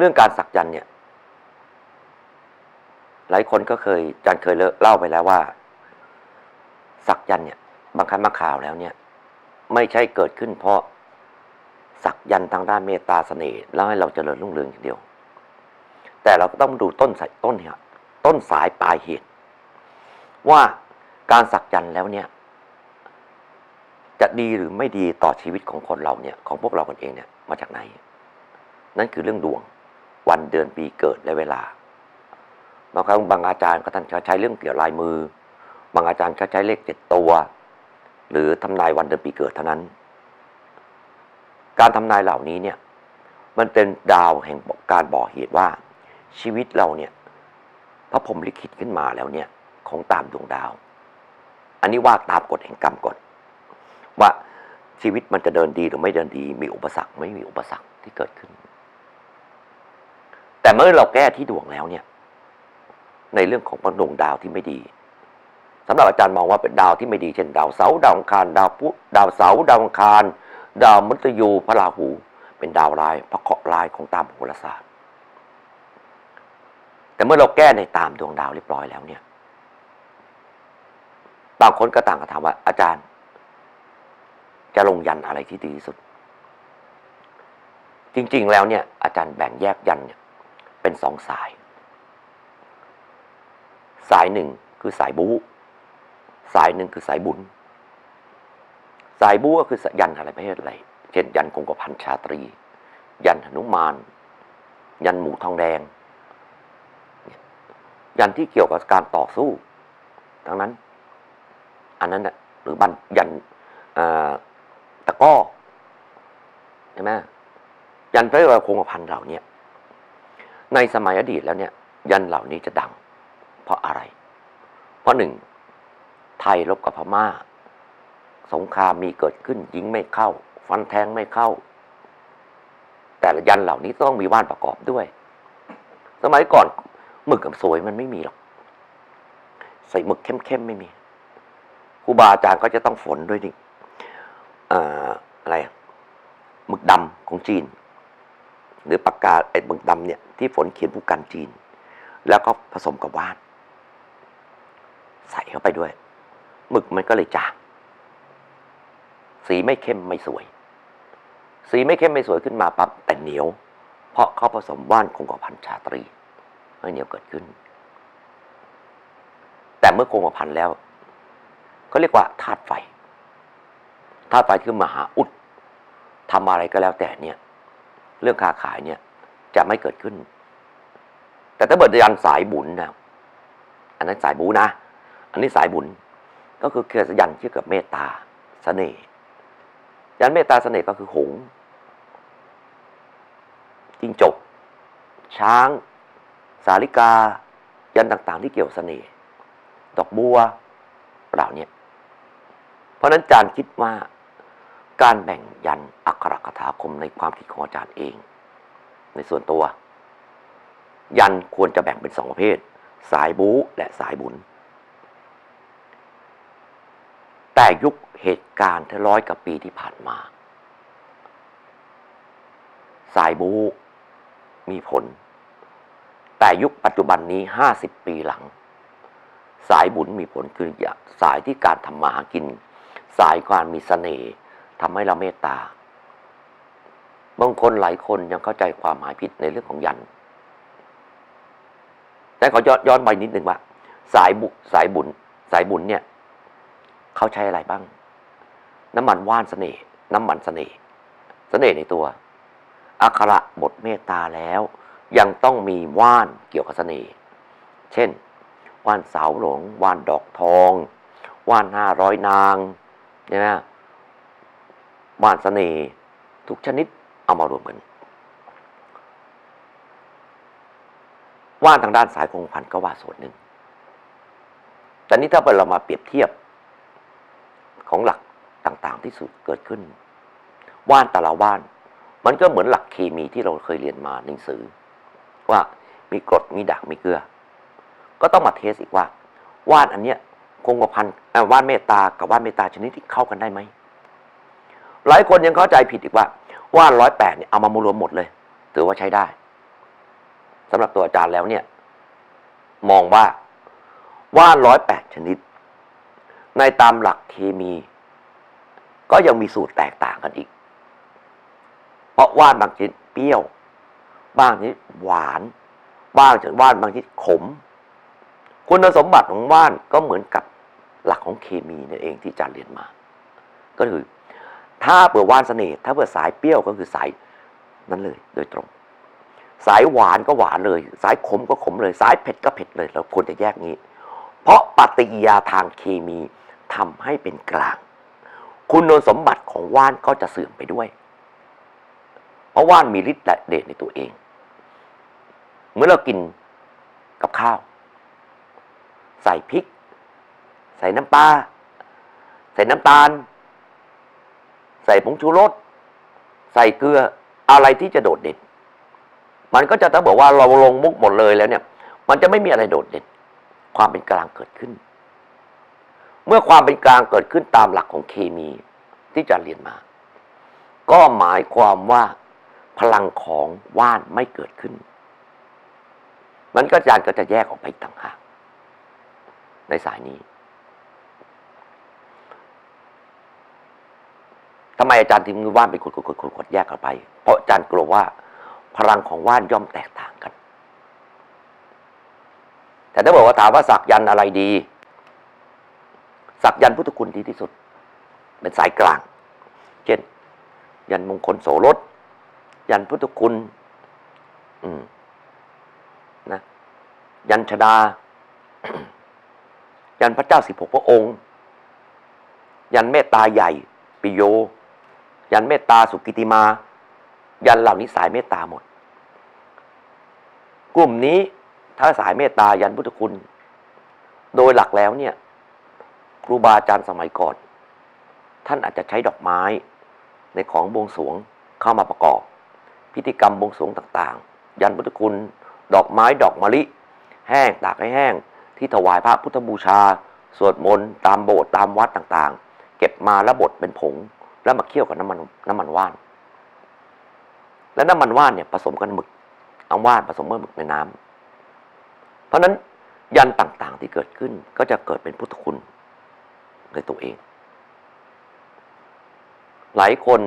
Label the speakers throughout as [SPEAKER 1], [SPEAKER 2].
[SPEAKER 1] เรื่องการสักยันเนี่ย หลายคนก็เคยอาจันเคยเล่าไปแล้วว่า สักยันเนี่ย บางครั้งบางข่าวแล้วเนี่ย ไม่ใช่เกิดขึ้นเพราะสักยันทางด้านเมตตาเสน่ห์แล้วให้เราเจริญรุ่งเรืองอย่างเดียว แต่เราก็ต้องดูต้นสายต้นเนี่ยต้นสายปลายเหตุว่าการสักยันแล้วเนี่ย จะดีหรือไม่ดีต่อชีวิตของคนเราเนี่ย ของพวกเราคนเองเนี่ยมาจากไหน นั่นคือเรื่องดวง วันเดือนปีเกิดและเวลา บางครั้งบางอาจารย์ก็ท่านใช้เรื่องเกี่ยวลายมือ บางอาจารย์ก็ใช้เลขเจ็ดตัว หรือทำนายวันเดือนปีเกิดเท่านั้น การทำนายเหล่านี้เนี่ยมันเป็นดาวแห่งการบอกเหตุว่า ชีวิตเราเนี่ยพระพรหมลิขิตขึ้นมาแล้วเนี่ยของตามดวงดาว อันนี้ว่าตามกฎแห่งกรรมก่อนว่าชีวิตมันจะเดินดีหรือไม่เดินดี มีอุปสรรคไม่มีอุปสรรคที่เกิดขึ้น แต่เมื่อเราแก้ที่ดวงแล้วเนี่ย ในเรื่องของดวงดาวที่ไม่ดีสำหรับอาจารย์มองว่าเป็นดาวที่ไม่ดีเช่นดาวเสาร์ดาวอังคารดาวพุธดาวเสาร์ดาวอังคาร ดาวมฤตยูพระราหู เป็นดาวร้ายพระเคราะห์ร้ายของตามโหราศาสตร์ แต่เมื่อเราแก้ในตามดวงดาวเรียบร้อยแล้วเนี่ยบางคนก็ต่างกันถามว่า อาจารย์ จะลงยันอะไรที่ดีที่สุด จริง ๆ แล้วเนี่ย อาจารย์แบ่งแยกยันเนี่ย เป็นสองสาย สายหนึ่งคือสายบู๊สายหนึ่งคือสายบุญ สายบู๊ก็คือยันอะไรประเภทอะไร เช่นยันคงกระพันชาตรี ยันหนุมาน ยันหมูทองแดง ยันที่เกี่ยวกับการต่อสู้ ทั้งนั้น อันนั้นนะหรือบันยันตะก้อใช่ไหมยันพระราคงกระพันเหล่านี้ ในสมัยอดีตแล้วเนี่ย ยันเหล่านี้จะดัง เพราะอะไร เพราะหนึ่งไทยรบกับพม่า สงครามมีเกิดขึ้นยิงไม่เข้า ฟันแทงไม่เข้า แต่ยันเหล่านี้ต้องมีว่านประกอบด้วย สมัยก่อนหมึกกับสวยมันไม่มีหรอก ใส่หมึกเข้มๆไม่มีครูบาอาจารย์ก็จะต้องฝนด้วยนี่อะไร หมึกดำของจีน หรือปากกาไอ้หมึกดำเนี่ยที่ฝนเขียนผู้กันจีน แล้วก็ผสมกับว่านใส่เข้าไปด้วยหมึกมันก็เลยจางสีไม่เข้มไม่สวย สีไม่เข้มไม่สวยขึ้นมาปั๊บแต่เหนียว เพราะเขาผสมว่านคงกว่าพันชาตรีให้เหนียวเกิดขึ้น แต่เมื่อคงกว่าพันแล้วเขาเรียกว่าธาตุไฟธาตุไฟคือมหาอุดทำอะไรก็แล้วแต่เนี่ย เรื่องค้าขายเนี่ย จะไม่เกิดขึ้น แต่ถ้าเบิดยันสายบุญนะ อันนั้นสายบุญนะ อันนี้สายบุญ ก็คือเกี่ยวยันเกี่ยวกับเมตตาสเสน่ห์ยันเมตตาสเสน่ห์ก็คือหงจิงจก ช้าง สาลิกา ยันต่างๆ ที่เกี่ยวเสน่ห์ดอกบัวเหล่านี้เพราะนั้นจารย์คิดว่า การแบ่งยันอักขระคถาคมในความคิดของอาจารย์เอง ในส่วนตัว ยันควรจะแบ่งเป็นสองประเภท สายบูและสายบุญ แต่ยุคเหตุการณ์ที่ร้อยกับปีที่ผ่านมา สายบูมีผล แต่ยุคปัจจุบันนี้ห้าสิบปีหลัง สายบุญมีผลคือสายที่การทำมาหากิน สายการมีสเสน่ห์ ทำให้เราเมตตา บางคนหลายคนยังเข้าใจความหมายผิดในเรื่องของยัน แต่ขอย้อนย้อนไปนิดนึงว่า สายบุสายบุญ สายบุญเนี่ยเขาใช้อะไรบ้าง น้ำมันว่านเสน่ห์น้ำมันเสน่ห์เสน่ห์ในตัวอักขระบทเมตตาแล้ว ยังต้องมีว่านเกี่ยวกับเสน่ห์เช่น ว่านสาวหลง ว่านดอกทอง ว่านห้าร้อยนางใช่ไหม ว่านเสน่ห์ทุกชนิดเอามารวมกันว่านทางด้านสายคงพันก็ว่าส่วนหนึ่ง แต่นี้ถ้าเรามาเปรียบเทียบของหลักต่างๆที่สุดเกิดขึ้น ว่านแต่ละว่าน มันก็เหมือนหลักเคมีที่เราเคยเรียนมาในหนังสือ ว่ามีกรดมีด่างมีเกลือ ก็ต้องมาเทสอีกว่า ว่านอันเนี้ยคงกระพันว่านเมตตากับว่านเมตตาชนิดที่เข้ากันได้ไหม หลายคนยังเข้าใจผิดอีกว่าว่านร้อยแปดเนี่ยเอามามารวมหมดเลย ถือว่าใช้ได้สำหรับตัวอาจารย์แล้วเนี่ย มองว่าว่านร้อยแปดชนิด ในตามหลักเคมี ก็ยังมีสูตรแตกต่างกันอีก เพราะว่านบางชนิดเปรี้ยว บางชนิดหวาน บางจากว่านบางชนิดขม คุณสมบัติของว่านก็เหมือนกับหลักของเคมีนั่นเองที่อาจารย์เรียนมา ก็คือ ถ้าเปิดว่านเสน่ห์ถ้าเปิดสายเปรี้ยวก็คือสายนั้นเลย โดยตรง สายหวานก็หวานเลย สายขมก็ขมเลย สายเผ็ดก็เผ็ดเลย เราควรจะแยกนี้ เพราะปฏิกิริยาทางเคมีทำให้เป็นกลาง คุณสมบัติของว่านก็จะเสื่อมไปด้วย เพราะว่านมีฤทธิ์และเดชในตัวเอง เมื่อเรากินกับข้าว ใส่พริก ใส่น้ำปลาใส่น้ำตาล ส่ผงชูรสใส่เกลืออะไรที่จะโดดเด่น มันก็จะถ้าบอกว่าเราลงมุกหมดเลยแล้วเนี่ย มันจะไม่มีอะไรโดดเด่น ความเป็นกลางเกิดขึ้น เมื่อความเป็นกลางเกิดขึ้นตามหลักของเคมีที่จะเรียนมา ก็หมายความว่าพลังของว่านไม่เกิดขึ้น มันก็อาจารย์ก็จะแยกออกไปต่างหากในสายนี้ ทำไมอาจารย์ถึงมือว่านเป็นขดๆๆๆแยกออกไป เพราะอาจารย์กลัวว่า พลังของว่านย่อมแตกต่างกัน แต่ถ้าบอกว่าถามว่าสักยันอะไรดี สักยันพุทธคุณดีที่สุด เป็นสายกลาง เช่น ยันมงคลโสรสยันพุทธคุณ อืมนะ ยันชดา ยันพระเจ้าสิบหกพระองค์ ยันเมตตาใหญ่ ปิโย ยันเมตตาสุกิติมา ยันเหล่านี้สายเมตตาหมด กลุ่มนี้ถ้าสายเมตตายันพุทธคุณ โดยหลักแล้วเนี่ยครูบาอาจารย์สมัยก่อน ท่านอาจจะใช้ดอกไม้ในของบวงสรวงเข้ามาประกอบ พิธีกรรมบวงสรวงต่างๆ ยันพุทธคุณดอกไม้ดอกมะลิ แห้งตากให้แห้ง ที่ถวายพระพุทธบูชา สวดมนต์ตามโบสถ์ตามวัดต่างๆ เก็บมาแล้วบดเป็นผง แล้วมาเคี่ยวกับน้ำมันน้ำมันว่าน และน้ำมันว่านเนี่ยผสมกันหมึกเอาว่านผสมกับหมึกในน้ำเพราะฉะนั้นยันต่างๆที่เกิดขึ้นก็จะเกิดเป็นพุทธคุณในตัวเอง หลายคน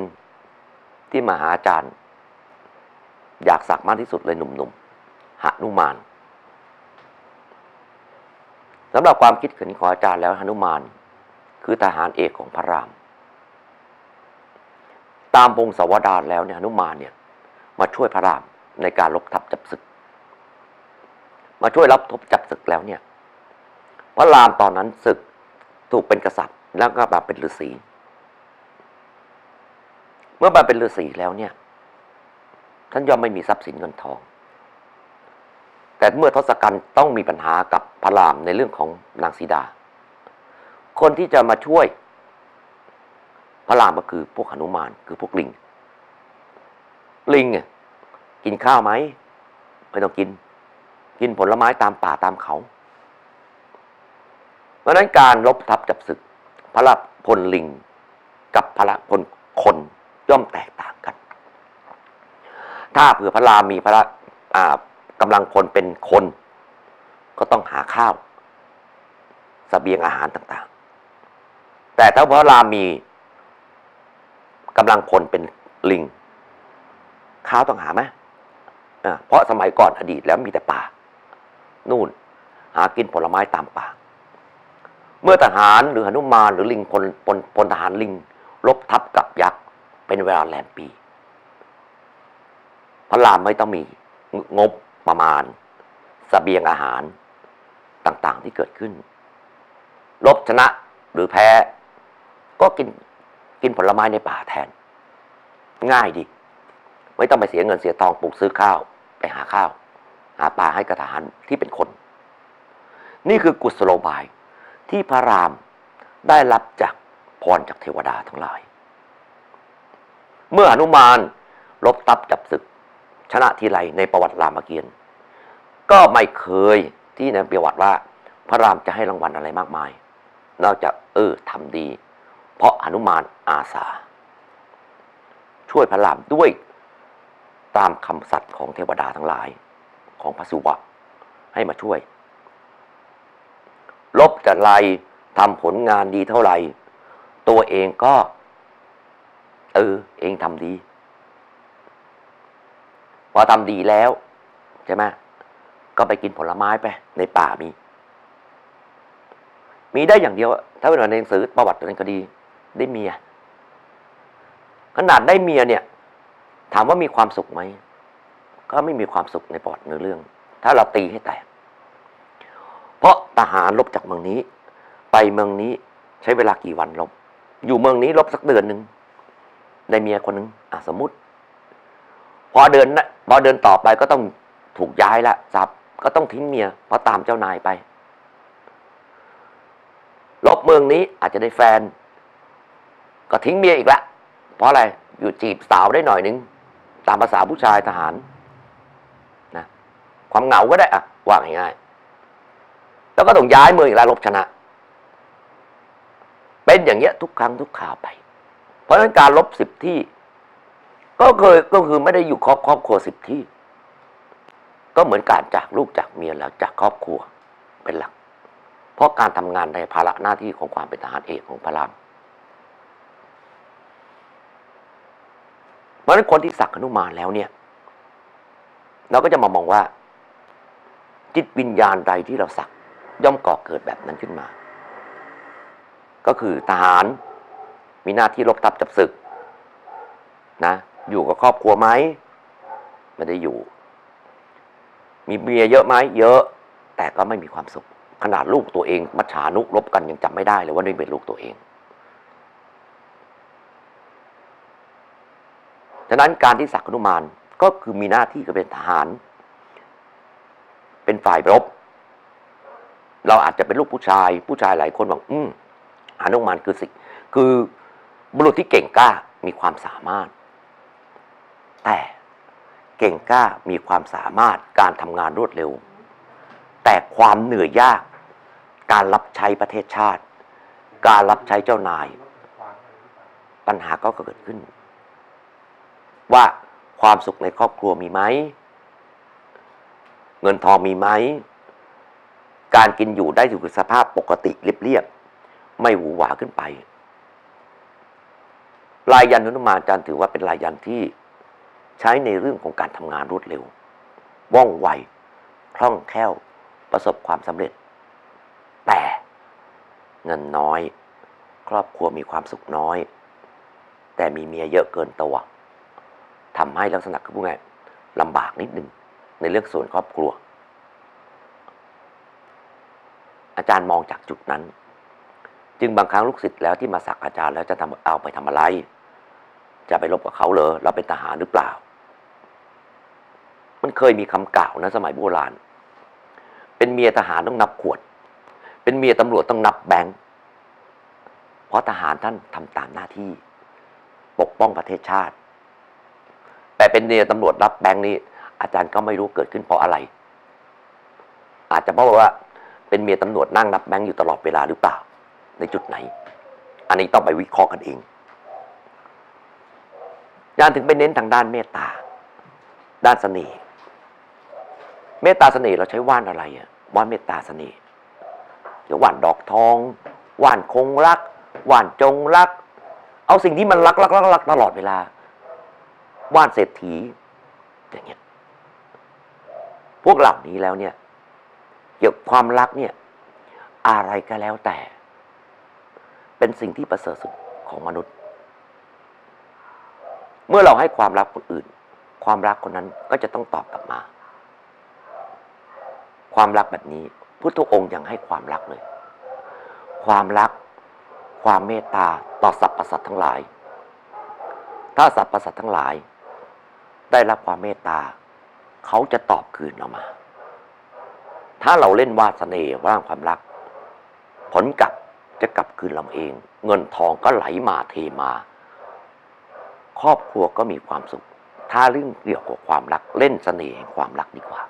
[SPEAKER 1] ที่มาหาอาจารย์ อยากสักมากที่สุดเลยหนุ่มๆหนุมานสำหรับความคิดเห็นของอาจารย์แล้วหนุมาน คือทหารเอกของพระราม ตามพงศาวดารแล้วเนี่ยหนุมานเนี่ยมาช่วยพระรามในการลบทับจับศึก มาช่วยรับทบจับศึกแล้วเนี่ย พระรามตอนนั้นศึกถูกเป็นกษัตริย์ แล้วก็มาเป็นฤาษี เมื่อมาเป็นฤาษีแล้วเนี่ย ท่านย่อมไม่มีทรัพย์สินเงินทอง แต่เมื่อทศกัณฐ์ต้องมีปัญหากับพระรามในเรื่องของนางสีดา คนที่จะมาช่วย พระรามก็คือพวกหนุมานคือพวกลิง ลิงเนี่ยกินข้าวไหมไม่ต้องกิน กินผลไม้ตามป่าตามเขา เพราะฉะนั้นการลบทับจับศึก พระพลลิง กับพระพลคนย่อมแตกต่างกัน ถ้าเผื่อพระรามมีพระกำลังพลเป็นคน ก็ต้องหาข้าวสเสบียงอาหารต่าง ๆ แต่ถ้าพระรามมี กำลังพลเป็นลิงข้าวต้องหาไหมเพราะสมัยก่อนอดีตแล้วมีแต่ป่า นู่น หากินผลไม้ตามป่า เมื่อทหารหรือหนุมานหรือลิงพลพลพลทหารลิงลบทับกับยักษ์ เป็นเวลาแรมปี พระรามไม่ต้องมีงบประมาณสเสบียงอาหารต่างๆที่เกิดขึ้น ลบชนะหรือแพ้ ก็กิน กินผลไม้ในป่าแทน ง่ายดี ไม่ต้องไปเสียเงินเสียทองปลูกซื้อข้าว ไปหาข้าว หาปลาให้กระทหารที่เป็นคน นี่คือกุศโลบายที่พระรามได้รับจากพรจากเทวดาทั้งหลาย เมื่อหนุมานลบทับจับศึก ชนะทีไรในประวัติรามเกียรติ์ก็ไม่เคยที่ในประวัติว่า พระรามจะให้รางวัลอะไรมากมาย นอกจากเออทำดี เพราะหนุมานอาสา ช่วยพระรามด้วยตามคำสัตย์ของเทวดาทั้งหลายของพระสุวะให้มาช่วย ลบจะไรทำผลงานดีเท่าไหร่ ตัวเองก็ เออ เองทำดีพอทำดีแล้ว ใช่ไหมก็ไปกินผลไม้ไป ในป่ามี มีได้อย่างเดียว ถ้าเป็นในหนังสือประวัติในคดี ได้เมีย ขนาดได้เมียเนี่ย ถามว่ามีความสุขไหม ก็ไม่มีความสุขในปอดเนื้อเรื่อง ถ้าเราตีให้แตก เพราะทหารลบจากเมืองนี้ ไปเมืองนี้ใช้เวลากี่วันลบ อยู่เมืองนี้ลบสักเดือนหนึ่งได้เมียคนหนึ่งอะสมมติ พอเดินนะพอเดินต่อไปก็ต้องถูกย้ายละสับก็ต้องทิ้งเมียเพราะตามเจ้านายไป ลบเมืองนี้อาจจะได้แฟน ก็ทิ้งเมียอีกละ เพราะอะไรอยู่จีบสาวได้หน่อยนึง ตามภาษาผู้ชายทหารนะความเหงาก็ได้อะว่าง่ายๆแล้วก็ต้องย้ายเมืองอีกแล้วลบชนะ เป็นอย่างเงี้ยทุกครั้งทุกข่าวไป เพราะฉะนั้นการลบสิบที่ ก็เคยก็คือไม่ได้อยู่ครอบครอบครัวสิบที่ ก็เหมือนการจากลูกจากเมียแล้วจากครอบครัวเป็นหลัก เพราะการทำงานในภาระหน้าที่ของความเป็นทหารเอกของพระราม เพราะฉะนั้นคนที่สักหนุมานแล้วเนี่ย เราก็จะมามองว่า จิตวิญญาณใดที่เราสักย่อมก่อเกิดแบบนั้นขึ้นมา ก็คือทหารมีหน้าที่รบทับจับศึกนะอยู่กับครอบครัวไหมไม่ได้อยู่ มีเมียเยอะไหมเยอะ แต่ก็ไม่มีความสุข ขนาดลูกตัวเอง มัจฉานุรบกันยังจำไม่ได้เลยว่านี่เป็นลูกตัวเอง ฉะนั้นการที่ศักดิ์นุมานก็คือมีหน้าที่ก็เป็นทหาร เป็นฝ่ายรบ เราอาจจะเป็นลูกผู้ชาย ผู้ชายหลายคนบอกอืมอนุมานคือสิคือบุรุษที่เก่งกล้ามีความสามารถ แต่เก่งกล้ามีความสามารถการทำงานรวดเร็ว แต่ความเหนื่อยยาก การรับใช้ประเทศชาติ การรับใช้เจ้านาย ปัญหาก็เกิดขึ้น ว่าความสุขในครอบครัวมีไหม เงินทองมีไหม การกินอยู่ได้อยู่ในสภาพปกติเรียบๆไม่หวือหวาขึ้นไป ลายยันนุมานอาจารย์ถือว่าเป็นลายยันที่ใช้ในเรื่องของการทำงานรวดเร็ว ว่องไว คล่องแคล่ว ประสบความสำเร็จ แต่เงินน้อย ครอบครัวมีความสุขน้อย แต่มีเมียเยอะเกินตัว ทำให้ลักษณะคือพวกไงลำบากนิดนึงในเรื่องส่วนครอบครัว อาจารย์มองจากจุดนั้น จึงบางครั้งลูกศิษย์แล้วที่มาสักอาจารย์แล้วจะทำเอาไปทำอะไร จะไปรบกับเขาเหรอเราเป็นทหารหรือเปล่า มันเคยมีคำกล่าวนะสมัยโบราณ เป็นเมียทหารต้องนับขวด เป็นเมียตำรวจต้องนับแบงค์เพราะทหารท่านทำตามหน้าที่ ปกป้องประเทศชาติ แต่เป็นเมียตำรวจรับแบงค์นี่อาจารย์ก็ไม่รู้เกิดขึ้นเพราะอะไร อาจจะเพราะว่าเป็นเมียตำรวจนั่งนับแบงค์อยู่ตลอดเวลาหรือเปล่า ในจุดไหน อันนี้ต้องไปวิเคราะห์กันเองอาจารย์ถึงไปเน้นทางด้านเมตตา ด้านเสน่ห์เมตตาเสน่ห์เราใช้ว่านอะไรอะว่านเมตตาเสน่ห์เดี๋ยวว่านดอกทอง ว่านคงรัก ว่านจงรัก เอาสิ่งที่มันรักรักรักรักตลอดเวลา วานเศรษฐีอย่างเงี้ยพวกเหล่านี้แล้วเนี่ยเกี่ยวกับความรักเนี่ยอะไรก็แล้วแต่ เป็นสิ่งที่ประเสริฐสุดของมนุษย์ เมื่อเราให้ความรักคนอื่น ความรักคนนั้นก็จะต้องตอบกลับมา ความรักแบบนี้พุทธองค์ยังให้ความรักเลย ความรัก ความเมตตาต่อสรรพสัตว์ทั้งหลาย ถ้าสรรพสัตว์ทั้งหลาย ได้รับความเมตตา เขาจะตอบคืนเรามา ถ้าเราเล่นวาสเสน่ห์ว่างความรัก ผลกลับจะกลับคืนเราเอง เงินทองก็ไหลมาเทมา ครอบครัวก็มีความสุข ถ้าเรื่องเกี่ยวกับความรัก เล่นเสน่ห์แห่งความรักดีกว่า